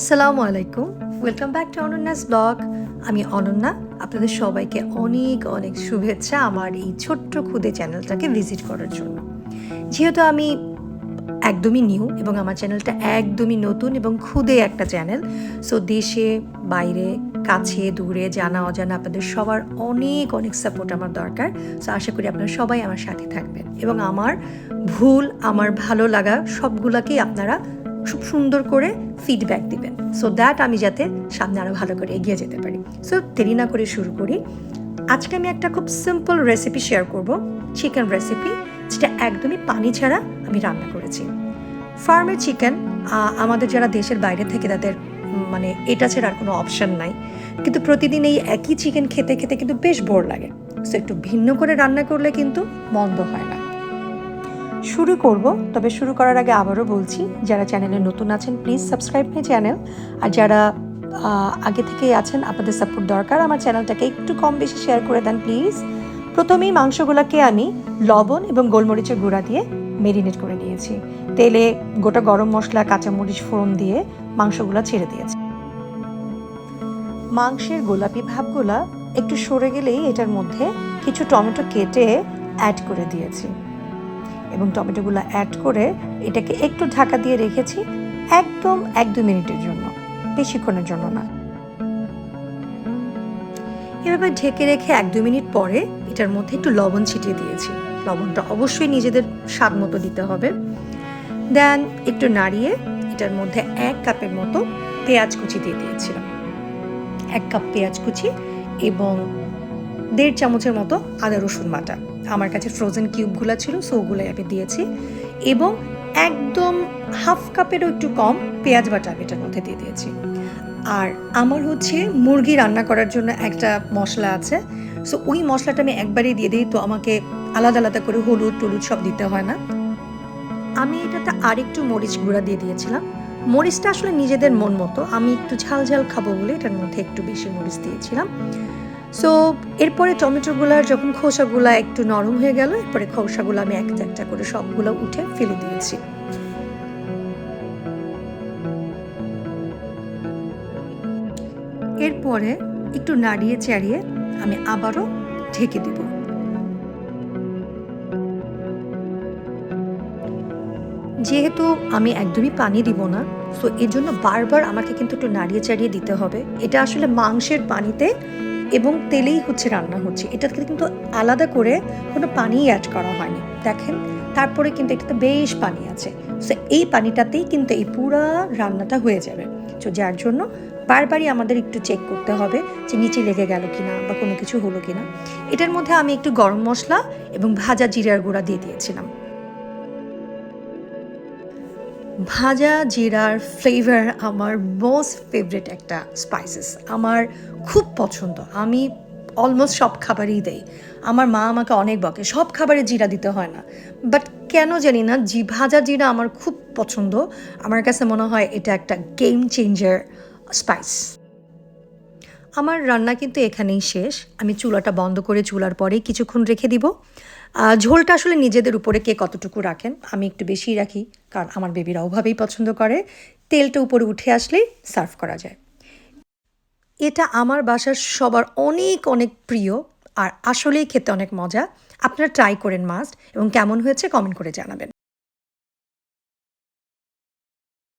আসসালামু আলাইকুম। Welcome back to Ananya's blog. আমি অনন্যা। আপনাদের সবাইকে অনেক অনেক শুভেচ্ছা আমার এই ছোট্ট খুদে চ্যানেলটাকে ভিজিট করার জন্য। যেহেতু আমি একদমই নিউ এবং আমার চ্যানেলটা একদমই নতুন এবং খুদে একটা চ্যানেল সো দেশে, বাইরে, কাছে, দূরে, জানা, অজানা আপনাদের সবার অনেক অনেক সাপোর্ট আমার দরকার। সো আশা করি আপনারা সবাই আমার সাথে থাকবেন এবং আমার ভুল, আমার ভালো লাগা সবগুলোকেই আপনারা খুব সুন্দর করে ফিডব্যাক দিবেন। সো দ্যাট আমি যাতে সামনে আরও ভালো করে এগিয়ে যেতে পারি। সো দেরি না করে শুরু করি। আজকে আমি একটা খুব সিম্পল রেসিপি শেয়ার করব। চিকেন রেসিপি যেটা একদমই পানি ছাড়া আমি রান্না করেছি। ফার্মের চিকেন আমাদের যারা দেশের বাইরে থেকে তাদের মানে এটা ছাড়া আর কোনো অপশন নাই। কিন্তু প্রতিদিন এই একই চিকেন খেতে খেতে কিন্তু বেশ বোর লাগে। সো একটু ভিন্ন করে রান্না করলে কিন্তু মন্দ হয় না। শুরু করব, তবে শুরু করার আগে আবারও বলছি, যারা চ্যানেলে নতুন আছেন প্লিজ সাবস্ক্রাইব মাই চ্যানেল আর যারা আগে থেকেই আছেন, আপনাদের সাপোর্ট দরকার, আমার চ্যানেলটাকে একটু কম বেশি শেয়ার করে দেন প্লিজ প্রথমেই মাংসগুলোকে আমি লবণ এবং গোলমরিচের গুঁড়া দিয়ে মেরিনেট করে নিয়েছি। তেলে গোটা গরম মশলা, কাঁচামরিচ, ফোড়ন দিয়ে মাংসগুলো ছেড়ে দিয়েছি। মাংসের গোলাপি ভাবগুলা একটু সরে গেলেই এটার মধ্যে কিছু টমেটো কেটে অ্যাড করে দিয়েছি। এবং টমেটোগুলো অ্যাড করে এটাকে একটু ঢাকা দিয়ে রেখেছি একদম এক দু মিনিটের জন্য, বেশিক্ষণের জন্য না। এভাবে ঢেকে রেখে এক দু মিনিট পরে এটার মধ্যে একটু লবণ ছিটিয়ে দিয়েছি। লবণটা অবশ্যই নিজেদের স্বাদ মতো দিতে হবে। দেন একটু নাড়িয়ে এটার মধ্যে এক কাপের মতো পেঁয়াজ কুচি দিয়ে দিয়েছিলাম। এক কাপ পেঁয়াজ কুচি এবং দেড় চামচের মতো আদা রসুন বাটা। আমার কাছে ফ্রোজেন কিউবগুলো ছিল সো ওগুলোই আমি দিয়েছি। এবং একদম হাফ কাপেরও একটু কম পেঁয়াজ বাটা আমি এটার মধ্যে দিয়ে দিয়েছি। আর আমার হচ্ছে মুরগি রান্না করার জন্য একটা মশলা আছে সো ওই মশলাটা আমি একবারেই দিয়ে দিই, তো আমাকে আলাদা আলাদা করে হলুদ টলুদ সব দিতে হয় না। আমি এটাতে আরেকটু মরিচ গুঁড়া দিয়ে দিয়েছিলাম। মরিচটা আসলে নিজেদের মন মতো, আমি একটু ঝাল ঝাল খাব বলে এটার মধ্যে একটু বেশি মরিচ দিয়েছিলাম। সো এরপরে টমেটোগুলার যখন খোসাগুলা একটু নরম হয়ে গেল, এরপরে খোসাগুলো আমি একটা একটা করে সবগুলো উঠে ফেলে দিয়েছি। এরপরে একটু নাড়িয়ে চাড়িয়ে আমি আবারও ঢেকে দিব। যেহেতু আমি একদমই পানি দিব না সো এর জন্য বারবার আমাকে কিন্তু একটু নাড়িয়ে চাড়িয়ে দিতে হবে। এটা আসলে মাংসের পানিতে এবং তেলেই হচ্ছে রান্না হচ্ছে। এটাতে কিন্তু আলাদা করে কোনো পানি অ্যাড করা হয়নি। দেখেন, তারপরে কিন্তু এটাতে বেশ পানি আছে। সো এই পানিটাতেই কিন্তু এই পুরা রান্নাটা হয়ে যাবে। তো যার জন্য বারবারই আমাদের একটু চেক করতে হবে যে নিচে লেগে গেল কিনা বা কোনো কিছু হলো কিনা। এটার মধ্যে আমি একটু গরম মশলা এবং ভাজা জিরার গুঁড়া দিয়ে দিয়েছিলাম। ভাজা জিরার ফ্লেভার আমার মোস্ট ফেভারিট একটা স্পাইসেস আমার খুব পছন্দ। আমি অলমোস্ট সব খাবারই দেই। আমার মা আমাকে অনেক বকে, সব খাবারে জিরা দিতে হয় না। বাট কেন জানি না, জি, ভাজা জিরা আমার খুব পছন্দ। আমার কাছে মনে হয় এটা একটা গেম চেঞ্জার স্পাইস আমার রান্না কিন্তু এখানেই শেষ। আমি চুলাটা বন্ধ করে চুলার পরে কিছুক্ষণ রেখে দিব। ঝোলটা আসলে নিজেদের উপরে কে কতটুকু রাখেন, আমি একটু বেশিই রাখি, কারণ আমার বেবিরা ওভাবেই পছন্দ করে। তেলটা উপরে উঠে আসলেই সার্ভ করা যায়। এটা আমার বাসার সবার অনেক অনেক প্রিয় আর আসলেই খেতে অনেক মজা। আপনারা ট্রাই করেন মাস্ট এবং কেমন হয়েছে কমেন্ট করে জানাবেন।